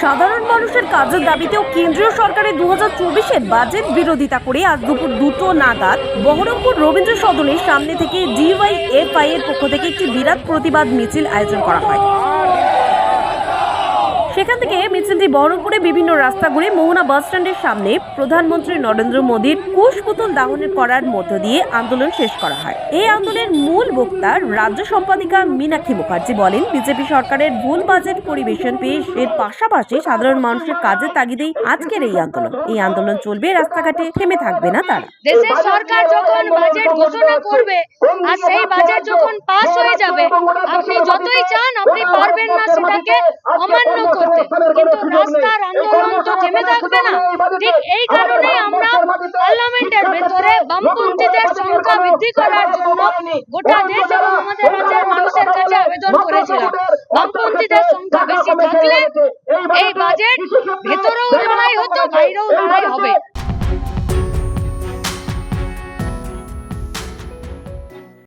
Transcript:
সাধারণ মানুষের কাজের দাবিতেও কেন্দ্রীয় সরকারের দু হাজার বাজেট বিরোধিতা করে আজ দুপুর দুটো নাগাদ বহরমপুর রবীন্দ্র সদনের সামনে থেকে ডিওয়াইএফআই এর পক্ষ থেকে একটি বিরাট প্রতিবাদ মিছিল আয়োজন করা হয়। সেখান থেকে মিছিলটি বহরমপুরে বিভিন্ন রাস্তা ঘুরে মোহনা বাস স্ট্যান্ডের সামনে প্রধানমন্ত্রী নরেন্দ্র মোদীর কুশপুতল দাহন করার মধ্য দিয়ে আন্দোলন শেষ করা হয়। এই আন্দোলনের মূল বক্তা রাজ্য সম্পাদিকা মীনাক্ষী মুখার্জি বলেন, বিজেপি সরকারের ভুল বাজেট পরিবেশন পেশ এর পাশাপাশি সাধারণ মানুষের কাজের তাগিদেই আজকের এই আন্দোলন। এই আন্দোলন চলবে, রাস্তাঘাটে থেমে থাকবে না তারা। দেশের সরকার যখন বাজেট ঘোষণা করবে, আর সেই বাজেট যখন পাস হয়ে যাবে, আপনি যতই চান, আপনি পারবেন না সেটাকে অমান্য কিন্তু রাস্তার আন্দোলন তো থেমে থাকবে না। ঠিক এই কারণে আমরা পার্লামেন্টের ভেতরে বামপন্থীদের সংখ্যা বৃদ্ধি করার জন্য গোটা দেশ এবং আমাদের রাজ্যের মানুষের কাছে আবেদন করেছিলাম বামপন্থীদের সংখ্যা বেশি থাকলে এই বাজেট ভেতরেও লড়াই হতো বাইরেও